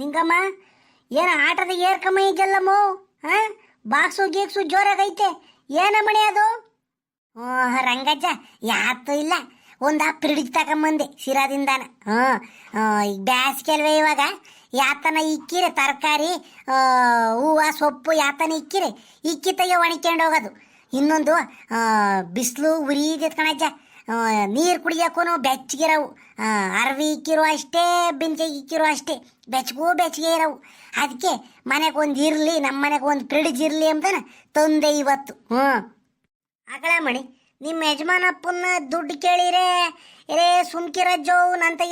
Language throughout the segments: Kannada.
ನಿಂಗಮ್ಮ, ಏನ ಆಟದ ಏರ್ಕಮ್ಮ ಇದೆಲ್ಲಮ್ಮೋ ಹಾ ಬಾಕ್ಸು ಗೀಕ್ಸು ಜೋರಾಗೈತೆ. ಏನ ಮಣಿ ಅದು? ಓ ರಂಗಜ್ಜ ಯಾತು ಇಲ್ಲ. ಒಂದು ಆ ಪಿರಿಡಿಜ್ ತಗೊಂಬಂದೆ ಶಿರಾದಿಂದಾನ. ಹ್ಞೂ ಈಗ ಬ್ಯಾಸ್ಗೆ ಅಲ್ವೇ ಇವಾಗ. ಯಾತನ ಇಕ್ಕಿರಿ, ತರಕಾರಿ ಹೂವು, ಸೊಪ್ಪು, ಯಾತನ ಇಕ್ಕಿರಿ. ಇಕ್ಕಿ ತೆಗೆ ಒಣಕ್ಕೊಂಡು ಹೋಗೋದು. ಇನ್ನೊಂದು ಬಿಸಿಲು ಉರಿದೈತೆ ಕಣಜ್ಜ ನೀರು ಕುಡಿಯೋಕ್ಕೂ ಬೆಚ್ಚಗಿರವು. ಅರವಿ ಇಕ್ಕಿರೋ ಅಷ್ಟೇ ಬಿಂಚಿಗೆ ಇಕ್ಕಿರೋ ಅಷ್ಟೇ. ಬೆಚ್ಚಗೂ ಬೆಚ್ಚಗೆ ಇರವು. ಅದಕ್ಕೆ ಮನೆಗೆ ಒಂದು ಇರಲಿ ನಮ್ಮ ಮನೆಗೆ ಒಂದು ಫ್ರಿಡ್ಜ್ ಇರಲಿ ಅಂತಾನೆ ತಂದೆ ಇವತ್ತು. ಹ್ಞೂ ಆಕಳ ಮಣಿ ನಿಮ್ಮ ಯಜಮಾನಪ್ಪನ ದುಡ್ಡು ಕೇಳಿರೆ ಏ ಸುಮ್ಕಿರಜ್ಜೋ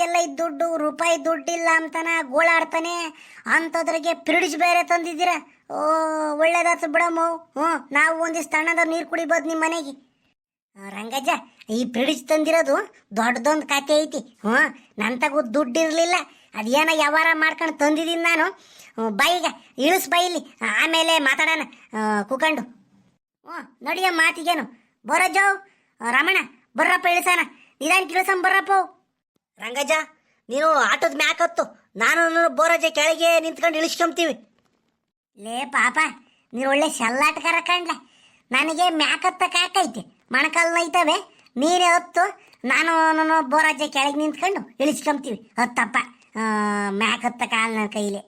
ಎಲ್ಲ ಇದು ದುಡ್ಡು ರೂಪಾಯಿ ದುಡ್ಡಿಲ್ಲ ಅಂತಾನ ಗೋಳಾಡ್ತಾನೆ, ಅಂಥದ್ರಿಗೆ ಫ್ರಿಡ್ಜ್ ಬೇರೆ ತಂದಿದ್ದೀರ? ಓ, ಒಳ್ಳೇದಾತು ಬಿಡಮ್ಮ. ಹ್ಞೂ ನಾವು ಒಂದಿಷ್ಟು ತಣ್ಣದ ನೀರು ಕುಡಿಬೋದು ನಿಮ್ಮ ಮನೆಗೆ. ರಂಗಜ್ಜ, ಈ ಫ್ರಿಡ್ಜ್ ತಂದಿರೋದು ದೊಡ್ಡದೊಂದು ಕತೆ ಐತಿ. ಹ್ಞೂ ನನ್ನ ತಗು ದುಡ್ಡು ಇರಲಿಲ್ಲ ಅದೇನೋ ವ್ಯವಹಾರ ಮಾಡ್ಕೊಂಡು ತಂದಿದ್ದೀನಿ ನಾನು. ಬಾಯಿಗ ಇಳಿಸ್ ಬೈಲಿ ಆಮೇಲೆ ಮಾತಾಡೋಣ. ಕುಕಂಡು ಹ್ಞೂ, ನಡಿಯ ಮಾತಿಗೇನು. ಬರಜ್ಜೋ ರಮಣ, ಬರ್ರಪ್ಪ, ಇಳಿಸೋಣ. ನಿಧಾನ ಇಳಿಸಂ ಬರ್ರಪ್ಪ ರಂಗಜ್ಜ, ನೀನು ಆಟೋದ ಮ್ಯಾಕತ್ತು ನಾನು ಬೋರಜ್ಜ ಕೆಳಗೆ ನಿಂತ್ಕೊಂಡು ಇಳಿಸ್ಕೊಂತೀವಿ. ಲೇ ಪಾಪ, ನೀನು ಒಳ್ಳೆ ಶಲ್ಲಾಟಗಾರ ಕಂಡ್ಲ ನನಗೆ ಮ್ಯಾಕತ್ತ ಕಾಕೈತೆ. ಮೊಣಕಾಲು ಐತವೆ, ನೀರೇ ಹೊತ್ತು ನಾನು ನಾನು ಬೋರಾಜೆ ಕೆಳಗೆ ನಿಂತ್ಕೊಂಡು ಇಳಿಸ್ಕೊಂತೀವಿ. ಹತ್ತಪ್ಪ ಮ್ಯಾಕ್ ಹತ್ತ ಕಾಲ್ ನನ್ನ ಕೈಲಿ.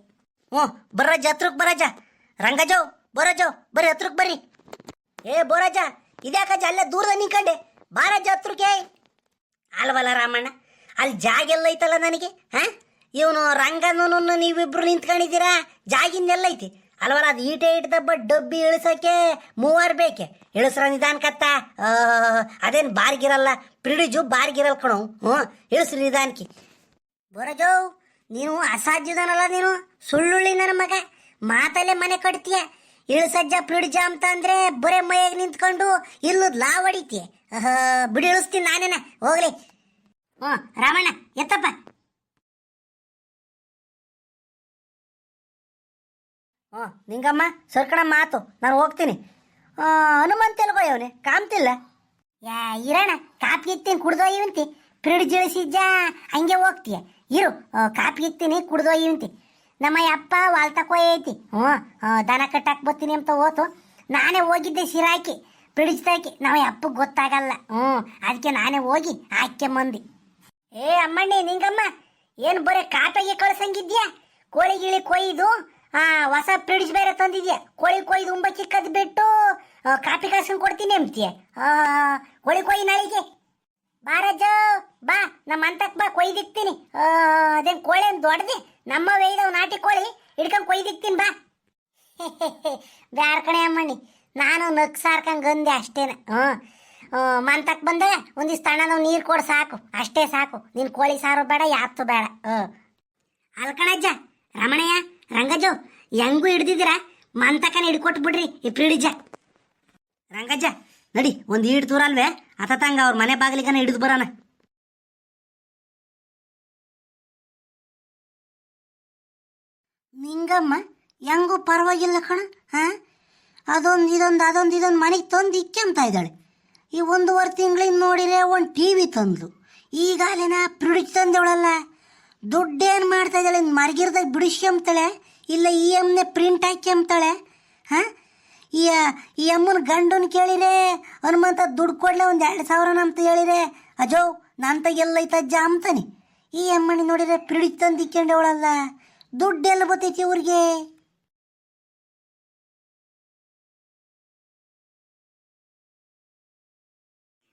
ಹ್ಞೂ ಬರ್ರಜ್ಜ ಹತ್ರಕ್ಕೆ ಬರಜ ರಂಗಜೋ ಬರಜೋ ಬರ್ರಿ ಹತ್ರಕ್ಕೆ ಬರ್ರಿ ಏ ಬೋರಾಜ ಇದ್ಯಾಕಜ್ಜ ಅಲ್ಲೇ ದೂರದ ನಿಂಕಂಡೆ ಬಾರಜ್ಜ ಹತ್ರಕ್ಕೆ. ಅಲ್ವಲ್ಲ ರಾಮಣ್ಣ, ಅಲ್ಲಿ ಜಾಗ ಎಲ್ಲ ಐತಲ್ಲ ನನಗೆ, ಹಾ? ಇವನು ರಂಗನೂ ನೀವಿಬ್ರು ನಿಂತ್ಕೊಂಡಿದ್ದೀರಾ? ಜಾಗಿಂದೆಲ್ಲ ಐತಿ. ಅಲ್ವಲ್ಲ, ಅದು ಈಟೆ ಇಟ್ಟದಬ್ಬ ಡಬ್ಬಿ ಇಳಿಸೋಕೆ ಮೂವರು ಬೇಕೆ? ಇಳಿಸ್ರ ನಿಧಾನಕತ್ತ ಅದೇನು ಬಾರ್ಗಿರಲ್ಲ, ಪ್ರಿಡಿಜು ಬಾರ್ಗಿರಲ್ಲ ಕಣೋ. ಹ್ಞೂ, ಇಳಿಸ್ರಿ ನಿಧಾನಕ್ಕೆ ಬರಜೋ, ನೀನು ಅಸಾಧ್ಯದನಲ್ಲ ನೀನು? ಸುಳ್ಳುಳ್ಳಿ ನನ್ನ ಮಗ. ಮಾತಲ್ಲೇ ಮನೆ ಕಟ್ತೀಯ. ಇಳಿಸಜ್ಜ ಪ್ರಿಡಿಜ ಅಂತ ಅಂದ್ರೆ ಬರೇ ಮೈಯಾಗ ನಿಂತ್ಕೊಂಡು ಇಲ್ಲದ್ ಲಾ ಹೊಡಿತೀಯ ಬಿಡಿ, ಇಳಿಸ್ತೀನಿ ನಾನೇನ. ಹೋಗ್ಲಿ. ಹ್ಞೂ, ರಾಮಣ್ಣ, ಎತ್ತಪ್ಪ. ಹ್ಞೂ ನಿಂಗಮ್ಮ, ಸರ್ಕಣ ಮಾತು. ನಾನು ಹೋಗ್ತೀನಿ. ಹನುಮಂತ ಎಲ್ಗೋ ಎಲ್ಗೋಯವನೆ ಕಾಮ್ತಿಲ್ಲ ಯಾ ಇರೋಣ ಕಾಪಿ ಇತ್ತೀನಿ, ಕುಡ್ದೋ ಇವಂತಿ ಫ್ರಿಡ್ಜ್ ಇಳಿಸಿದ್ದ ಹಂಗೆ ಹೋಗ್ತೀಯ. ಇರು ಕಾಪಿ ಇತ್ತೀನಿ, ಕುಡ್ದೋ ಇವಂತಿ ನಮ್ಮ ಅಪ್ಪ ವಾಲ್ ತಕೋ ಐತಿ. ಹ್ಞೂ ದನ ಕಟ್ಟಾಕ್ ಬರ್ತೀನಿ ಅಂತ ಹೋತು. ನಾನೇ ಹೋಗಿದ್ದೆ ಸಿರಾಕಿ. ಫ್ರಿಡ್ಜ್ ತಾಕಿ ನಮ್ಮ ಅಪ್ಪಗೆ ಗೊತ್ತಾಗಲ್ಲ. ಹ್ಞೂ ಅದಕ್ಕೆ ನಾನೇ ಹೋಗಿ ಹಾಕ್ಯಂಬಂದಿ ಏ, ಅಮ್ಮಣ್ಣಿ, ನಿಂಗಮ್ಮ, ಏನು ಬರೀ ಕಾಪಿಗೆ ಕಳ್ಸಂಗಿದ್ಯಾ? ಕೋಳಿ ಗಿಳಿ ಕೊಯ್ದು ಆ ಹೊಸ ಫ್ರಿಡ್ಜ್ ಬೇರೆ ತಂದಿದ್ಯಾ? ಕೋಳಿ ಕೊಯ್ದು ಉಂಬ ಚಿಕ್ಕದ್ ಬಿಟ್ಟು ಕಾಪಿ ಕಾಸನ್ ಕೊಡ್ತೀನಿ ಅಂತೀಯ ಕೋಳಿ ಕೊಯ್ ನಾಳೆಗೆ. ಬಾರಜ್ಜ ಬಾ, ನಮ್ಮ ಅಂತಕ್ ಬಾ, ಕೊಯ್ದಿಕ್ತೀನಿ. ಅದೇನ್ ಕೋಳಿ ಅಂತ ದೊಡ್ಡದೆ? ನಮ್ಮ ವೇಯ್ದವ್ ನಾಟಿ ಕೋಳಿ, ಹಿಡ್ಕೊಂಡ್ ಕೊಯ್ದಿಕ್ತೀನಿ, ಬಾ. ಬ್ಯಾರ್ಕಣೆ ಕಣೆ ಅಮ್ಮಣ್ಣಿ, ನಾನು ನಗ್ ಸಾರ್ಕಂಗ್ ಅಂದೆ ಅಷ್ಟೇನ. ಹ್ಞೂ ಮಂತಕ್ ಬಂದೆ, ಒಂದಿಷ್ಟು ನಾವು ನೀರು ಕೊಡು ಸಾಕು. ಅಷ್ಟೇ ಸಾಕು. ನಿನ್ ಕೋಳಿ ಸಾರು ಬೇಡ ಯಾತ್ತು ಬೇಡ. ಹ್ಞೂ ಅಲ್ಕಣಜ್ಜ ರಮಣಯ್ಯ. ರಂಗಜ್ಜು, ಹೆಂಗೂ ಹಿಡ್ದಿದ್ದೀರಾ? ಮಂತಕನ ಹಿಡ್ಕೊಟ್ಟು ಬಿಡ್ರಿ ಈ ಫ್ರಿಡ್ಜ ರಂಗಜ್ಜ, ನಡಿ, ಒಂದು ಈಡ್ ದೂರ ಅಲ್ವೇ ಅತತಂಗ ಅವ್ರ ಮನೆ ಬಾಗಿಲಿಗನ ಹಿಡಿದು ಬರೋಣ. ನಿಂಗಮ್ಮ, ಹೆಂಗೂ ಪರವಾಗಿಲ್ಲ ಕಣ, ಹಾ? ಅದೊಂದು ಇದೊಂದು ಅದೊಂದು ಇದೊಂದು ಮನೆಗೆ ತಂದು ಇಕ್ಕೆಂತ ಇದ್ದಾಳೆ. ಈ ಒಂದೂವರೆ ತಿಂಗಳಿಂದ ನೋಡಿರೆ ಒಂದು ಟಿ ವಿ ತಂದ್ಲು. ಈಗಾಲೇನ ಫ್ರಿಡ್ಜ್ ತಂದವಳಲ್ಲ. ದುಡ್ಡೇನು ಮಾಡ್ತಾ ಇದ್ದಾಳೆ ಮರ್ಗಿರ್ದಾಗ ಬಿಡಿಸ್ಕೊಂತಾಳೆ ಇಲ್ಲ ಈ ಎಮ್ನೆ ಪ್ರಿಂಟ್ ಹಾಕ್ಯಂಬ್ತಾಳೆ ಹಾಂ? ಈ ಈ ಅಮ್ಮನ ಗಂಡನ ಕೇಳಿರೆ, ಹನುಮಂತ ದುಡ್ಡು ಕೊಡ್ಲೆ ಒಂದು ಎರಡು ಸಾವಿರನ ಅಂತ ಹೇಳಿರೆ, ಅಜೋ ನನ್ನ ಎಲ್ಲೈತ ಅಜ್ಜ ಅಂತಾನೆ ಈ ಅಮ್ಮನಿ ನೋಡಿದ್ರೆ ಫ್ರಿಡ್ಜ್ ತಂದು ಇಕ್ಕೊಂಡವಳಲ್ಲ ದುಡ್ಡು ಎಲ್ಲ ಬರ್ತೈತಿ ಇವ್ರಿಗೆ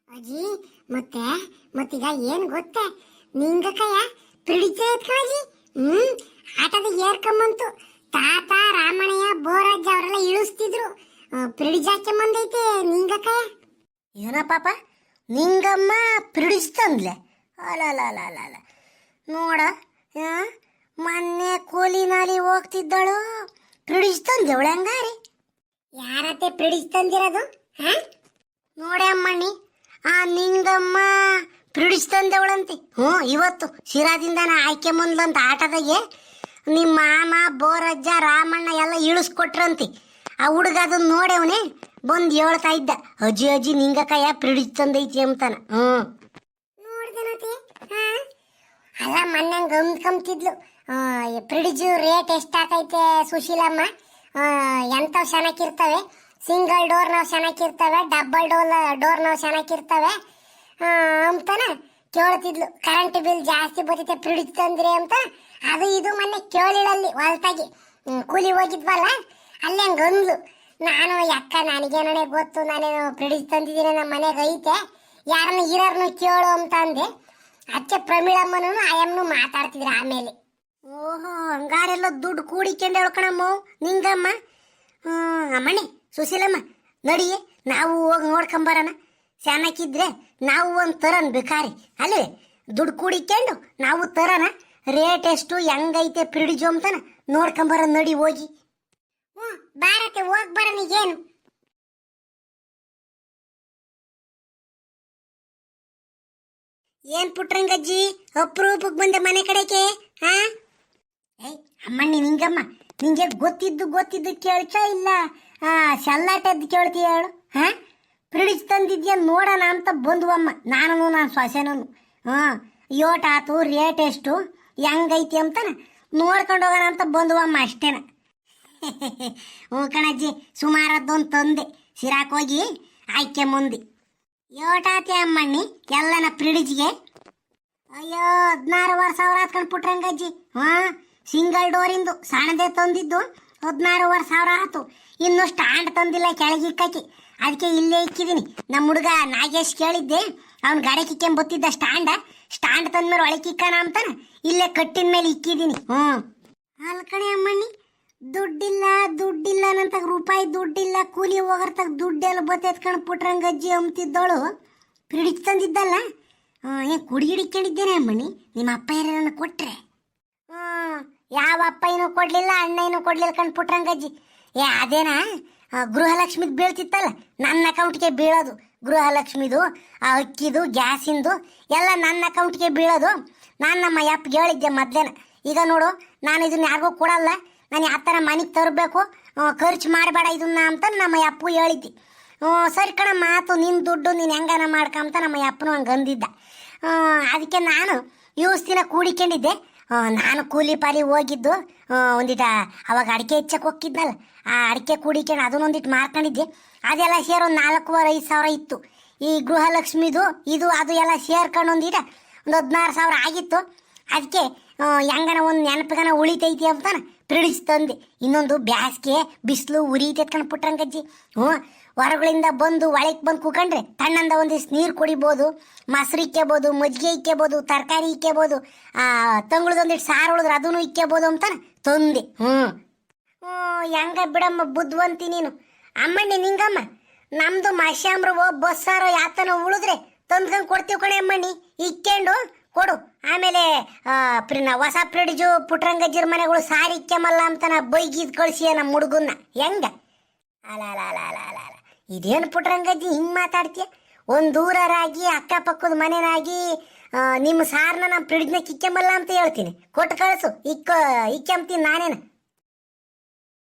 ಅಜ್ಜಿ, ಮತ್ತೆ, ಮತ್ತೀಗ ಏನು ಗೊತ್ತೆ? ನಿಂಗಕಯ್ಯ ಪಿಡಿಚೆ ಎತ್ಕೊಳ್ಳಿ ಹ್ಮ್ ಆಟದ ಏರ್ಕೊಂಬಂತು ತಾತ ರಾಮಣಯ್ಯ ಬೋರಾಜ್ ಅವರೆಲ್ಲ ಇಳಿಸ್ತಿದ್ರು. ಪಿಡಿಜ್ ಬಂದೈತೆ ನಿಂಗಕ್ಕ ಏನ ಪಾಪ ನಿಂಗಮ್ಮ ಫ್ರಿಡ್ಜ್ ತಂದ್ಲೆ ಅಲ ಅಲ ಅಲ ಅಲ ಅಲ ನೋಡ ಮೊನ್ನೆ ಕೂಲಿ ನಾಲಿ ಹೋಗ್ತಿದ್ದಳು. ಫ್ರಿಡ್ಜ್ ತಂದೆವಳೆ ಹಂಗಾರಿ? ಯಾರತ್ತೆ ಪಿಡಿಜ್ ತಂದಿರೋದು ಹಾ? ನೋಡೆ ಅಮ್ಮಣ್ಣಿ ಆ ನಿಂಗಮ್ಮ ಫ್ರಿಡ್ಜ್ ತಂದವಳಂತೆ ಹ್ಞೂ, ಇವತ್ತು ಶಿರಾದಿಂದ ಆಯ್ಕೆ ಮುಂದ್ಲಂತ ಆಟದಾಗೆ ನಿಮ್ಮ ಮಾಮ, ಬೋರಜ್ಜ, ರಾಮಣ್ಣ ಎಲ್ಲ ಇಳಿಸ್ಕೊಟ್ರಂತೆ. ಆ ಹುಡುಗ ಅದನ್ನ ನೋಡ್ಯವನೆ ಬಂದು ಹೇಳ್ತಾ ಇದ್ದ. ಅಜ್ಜಿ ಅಜ್ಜಿ ನಿಂಗಕಯ್ಯ ಫ್ರಿಡ್ಜ್ ತಂದೈತಿ ಅಂತಾನ. ಹ್ಞೂ. ಅಲ್ಲ ಮೊನ್ನಂಗೆ ಅಂದ್ಕೊಂತಿದ್ಲು ಫ್ರಿಡ್ಜ್ ರೇಟ್ ಎಷ್ಟಾಕೈತೆ ಸುಶೀಲಮ್ಮ? ಎಂಥವು ಚೆನ್ನಾಗಿರ್ತವೆ ಸಿಂಗಲ್ ಡೋರ್ ನಾವು ಚೆನ್ನಾಗಿರ್ತವೆ ಡಬಲ್ ಡೋರ್ ಡೋರ್ ನಾವು ಚೆನ್ನಾಗಿರ್ತವೆ ಅಂತಾನ? ಕೇಳ್ತಿದ್ಲು. ಕರೆಂಟ್ ಬಿಲ್ ಜಾಸ್ತಿ ಬರುತ್ತೆ ಫ್ರಿಡ್ಜ್ ತಂದ್ರೆ ಅಂತ. ಅದು ಇದು ಮೊನ್ನೆ ಕೇಳಿಳಲ್ಲಿ ಹೊಲ್ತಾಗಿ. ಕೂಲಿ ಹೋಗಿದ್ವಲ್ಲ? ಅಲ್ಲಿ ಹಂಗೆ ಅಂದ್ಲು. ನಾನು ಯಾಕ ನನಗೇನೇ ಗೊತ್ತು. ನಾನೇನು ಫ್ರಿಡ್ಜ್ ತಂದಿದ್ದೀನಿ ನಮ್ಮ ಮನೆಗೆ ಐತೆ. ಯಾರನ್ನ ಇರೋರ್ನು ಕೇಳು ಅಂತ ಅಂದೆ. ಅದಕ್ಕೆ ಪ್ರಮೀಳಮ್ಮನೂ ಆಯಮ್ಮನು ಮಾತಾಡ್ತಿದ್ರು ಆಮೇಲೆ. ಓಹೋ, ಹಂಗಾರೆಲ್ಲ ದುಡ್ಡು ಕೂಡಿಕೊಂಡು ಹೇಳ್ಕಣಮ್ಮ ನಿಂಗಮ್ಮ? ಅಮ್ಮಣಿ, ಸುಶೀಲಮ್ಮ, ನಡಿ, ನಾವು ಹೋಗಿ ನೋಡ್ಕೊಂಬರೋಣ ಚೆನ್ನಾಗಿದ್ರೆ ನಾವು ಒಂದು ತರನ್ ಬೇಕಾರಿ ಅಲ್ವೇ? ದುಡ್ಡು ಕೂಡಿಕೊಂಡು ನಾವು ತರನ ರೇಟ್ ಎಷ್ಟು, ಹೆಂಗೈತೆ ಫ್ರಿಡ್ಜು ಅಂತಾನ ನೋಡ್ಕೊಂಬರ ನಡಿ ಹೋಗಿ. ಹ್ಞೂ, ಬಾರತ್ತೆ, ಹೋಗಿ ಬರೋಣ ಏನು ಏನ್ ಪುಟ್ರಂಗಜ್ಜಿ ಅಪ್ರೂಪಕ್ಕೆ ಬಂದೆ ಮನೆ ಕಡೆಗೆ, ಹಾ? ಏಯ್, ಅಮ್ಮಣ್ಣಿ ನಿಂಗಮ್ಮ, ನಿಂಗೆ ಗೊತ್ತಿದ್ದು ಗೊತ್ತಿದ್ದು ಕೇಳ್ತಾ ಇಲ್ಲ? ಆ ಶಲ್ಲಾಟದ್ದು ಕೇಳ್ತೀಯ ಹೇಳು, ಹಾ? ಫ್ರಿಡ್ಜ್ ತಂದಿದ್ಯಾ ನೋಡೋಣ ಅಂತ ಬಂದ್ವಮ್ಮ. ನಾನು ನಾನು ಸೊಸೆನೂ ಹಾಂ ಯೋಟ್ ಆತು ರೇಟ್ ಎಷ್ಟು ಹೆಂಗೈತಿ ಅಂತ ನೋಡ್ಕೊಂಡು ಹೋಗೋಣ ಅಂತ ಬಂದ್ವಮ್ಮ ಅಷ್ಟೇನ. ಹ್ಞೂ ಕಣಜ್ಜಿ, ಸುಮಾರದ್ದೊಂದು ತಂದೆ. ಸಿರಾಕೋಗಿ ಆಯ್ಕೆ ಮುಂದೆ. ಯೋಟಾತಿ ಅಮ್ಮಣ್ಣಿ, ಎಲ್ಲನ ಫ್ರಿಡ್ಜ್ಗೆ. ಅಯ್ಯೋ ಹದಿನಾರುವರೆ ಸಾವಿರ ಹಾತ್ಕೊಂಡು ಪುಟ್ರಂಗಜ್ಜಿ ಹಾಂ, ಸಿಂಗಲ್ ಡೋರಿಂದು, ಸಣ್ಣದೇ ತಂದಿದ್ದು ಹದಿನಾರುವರೆ ಸಾವಿರ ಆಯ್ತು ಇನ್ನು ಸ್ಟ್ಯಾಂಡ್ ತಂದಿಲ್ಲ ಕೆಳಗಿಕ್ಕಿ. ಅದಕ್ಕೆ ಇಲ್ಲೇ ಇಕ್ಕಿದ್ದೀನಿ ನಮ್ಮ ಹುಡುಗ ನಾಗೇಶ್ ಕೇಳಿದ್ದೆ, ಅವ್ನು ಗಾಡಿ ಕಿಕ್ಕೊಂಡ್ ಬತ್ತಿದ್ದ ಸ್ಟ್ಯಾಂಡ ಸ್ಟ್ಯಾಂಡ್ ತಂದ್ಮೇಲೆ ಒಳಗೆ ಇಕ್ಕಾನ ಅಂತಾನ. ಇಲ್ಲೇ ಕಟ್ಟಿನ ಮೇಲೆ ಇಕ್ಕಿದ್ದೀನಿ ಹ್ಞೂ ಅಲ್ಕಣೆ ಅಮ್ಮಣ್ಣಿ, ದುಡ್ಡಿಲ್ಲ ದುಡ್ಡಿಲ್ಲ ನಂತಾಗ ರೂಪಾಯಿ ದುಡ್ಡಿಲ್ಲ, ಕೂಲಿ ಹೋಗರ್ತಾಗ ದುಡ್ಡೆಲ್ಲ ಬತ್ತೆತ್ಕೊಂಡು ಪುಟ್ರಂಗಜ್ಜಿ ಅಂತಿದ್ದೋಳು ಫ್ರಿಡ್ಜ್ ತಂದಿದ್ದಲ್ಲ. ಏನು ಕುಡಿಗಿಡಿಕೊಂಡಿದ್ದೇನೆ ಅಮ್ಮಣ್ಣಿ, ನಿಮ್ಮ ಅಪ್ಪ ಯಾರನ್ನ ಕೊಟ್ರೆ? ಹ್ಮ್ ಯಾವ ಅಪ್ಪ ಏನೂ ಕೊಡ್ಲಿಲ್ಲ, ಅಣ್ಣ ಏನೂ ಕೊಡ್ಲಿಲ್ಲ ಕಣ್ ಪುಟ್ರಂಗಜ್ಜಿ ಏ, ಅದೇನಾ? ಗೃಹಲಕ್ಷ್ಮಿದ್ ಬೀಳ್ತಿತ್ತಲ್ಲ, ನನ್ನ ಅಕೌಂಟ್ಗೆ ಬೀಳೋದು. ಗೃಹಲಕ್ಷ್ಮಿದು, ಆ ಅಕ್ಕಿದು, ಗ್ಯಾಸಿಂದು, ಎಲ್ಲ ನನ್ನ ಅಕೌಂಟ್ಗೆ ಬೀಳೋದು. ನಾನು ನಮ್ಮ ಅಪ್ಪಗೆ ಹೇಳಿದ್ದೆ ಮೊದ್ಲೇನ ಈಗ ನೋಡು, ನಾನು ಇದನ್ನ ಯಾರಿಗೂ ಕೊಡಲ್ಲ. ನಾನು ಯಾವ ಥರ ಮನೆಗೆ ತರಬೇಕು? ಖರ್ಚು ಮಾಡಬೇಡ ಇದನ್ನ ಅಂತ ನಮ್ಮ ಅಪ್ಪು ಹೇಳಿದ್ದೆ. ಸರಿ ಕಣ ಮಾತು ನಿನ್ನ ದುಡ್ಡು, ನೀನು ಹೆಂಗನ ಮಾಡ್ಕೊಂತ ನಮ್ಮ ಅಪ್ಪನೂ ಹಂಗೆ ಅಂದಿದ್ದ. ಅದಕ್ಕೆ ನಾನು ಯೂಸ್ ದಿನ ಕೂಡಿಕೊಂಡಿದ್ದೆ. ನಾನು ಕೂಲಿ ಪಾಲಿ ಹೋಗಿದ್ದು ಒಂದಿಟ ಅವಾಗ ಅಡಿಕೆ ಹೆಚ್ಚಕ್ಕೆ ಹೋಗಿದ್ನಲ್ಲ ಆ ಅಡಿಕೆ ಕೂಡಿಕೊಂಡು ಅದನ್ನೊಂದಿಟ್ಟು ಮಾರ್ಕೊಂಡಿದ್ದೆ. ಅದೆಲ್ಲ ಸೇರಿ ಒಂದು ನಾಲ್ಕೂವರೆ, ಐದು ಸಾವಿರ ಇತ್ತು. ಈ ಗೃಹಲಕ್ಷ್ಮಿದು, ಇದು, ಅದು ಎಲ್ಲ ಸೇರ್ಕೊಂಡು ಒಂದಿಟ ಒಂದು ಹದಿನಾರು ಸಾವಿರ ಆಗಿತ್ತು. ಅದಕ್ಕೆ ಹೆಂಗನ ಒಂದು ನೆನಪಿಗನ ಉಳಿತೈತಿ ಅಂತಾನೆ ಫ್ರಿಡ್ಜ್ ತಂದೆ. ಇನ್ನೊಂದು ಬ್ಯಾಸ್ಗೆ, ಬಿಸಿಲು ಉರಿತೈತ್ಕೊಂಡು ಪುಟ್ರಂಗಜ್ಜಿ ಹ್ಞೂ ಹೊರಗಳಿಂದ ಬಂದು ಒಳಕ್ಕೆ ಬಂದು ಕೂಕೊಂಡ್ರೆ ತಣ್ಣಂದ ಒಂದಿಷ್ಟು ನೀರು ಕುಡಿಬೋದು, ಮೊಸರು ಇಕ್ಕೋಬೋದು ಮಜ್ಜಿಗೆ ಇಕ್ಕೋಬೋದು ತರಕಾರಿ ಇಕ್ಕೋಬೋದು ತಂಗಳದೊಂದಿಟ್ಟು ಸಾರು ಉಳಿದ್ರೆ ಅದನ್ನು ಇಕ್ಕೋಬೋದು ಅಂತಾನೆ ತಂದೆ. ಹ್ಞೂ ಹ್ಞೂ, ಹೆಂಗ ಬಿಡಮ್ಮ ಬುದ್ಧವಂತಿ ನೀನು. ಅಮ್ಮಣ್ಣಿ ನಿಂಗಮ್ಮ, ನಮ್ದು ಮಾಶ್ಯಾಮ್ರು ಬಸ್ಸಾರು, ಯಾತನ ಉಳಿದ್ರೆ ತಂದ್ಕೊಂಡು ಕೊಡ್ತೀವಿ ಕಣೆ ಅಮ್ಮಣ್ಣಿ. ಇಕ್ಕೊಂಡು ಕೊಡು. ಆಮೇಲೆ ಹೊಸ ಫ್ರಿಡ್ಜು ಪುಟ್ರಂಗಜ್ಜಿರ ಮನೆಗಳು ಸಾರಿ ಇಕ್ಕೆಮಲ್ಲ ಅಂತ ನಾ ಬೈಗಿದ್ ಕಳ್ಸಿಯ ನಮ್ಮ ಹುಡುಗನ್ನ. ಹೆಂಗ? ಅಲ ಅಲ ಅಲ ಅಲ. ಇದೇನು ಪುಟ್ರಂಗಜ್ಜಿ ಹಿಂಗೆ ಮಾತಾಡ್ತೀಯ? ಒಂದು ದೂರರಾಗಿ, ಅಕ್ಕಪಕ್ಕದ ಮನೆನಾಗಿ ನಿಮ್ಮ ಸಾರ್ನ ನಮ್ಮ ಫ್ರಿಡ್ಜ್ನ ಕಿಕ್ಕೆಂಬಲ್ಲ ಅಂತ ಹೇಳ್ತೀನಿ. ಕೊಟ್ಟು ಕಳಿಸು. ಇಕ್ಕ, ಇಕ್ಕೆಂಬ್ತೀನಿ ನಾನೇನು.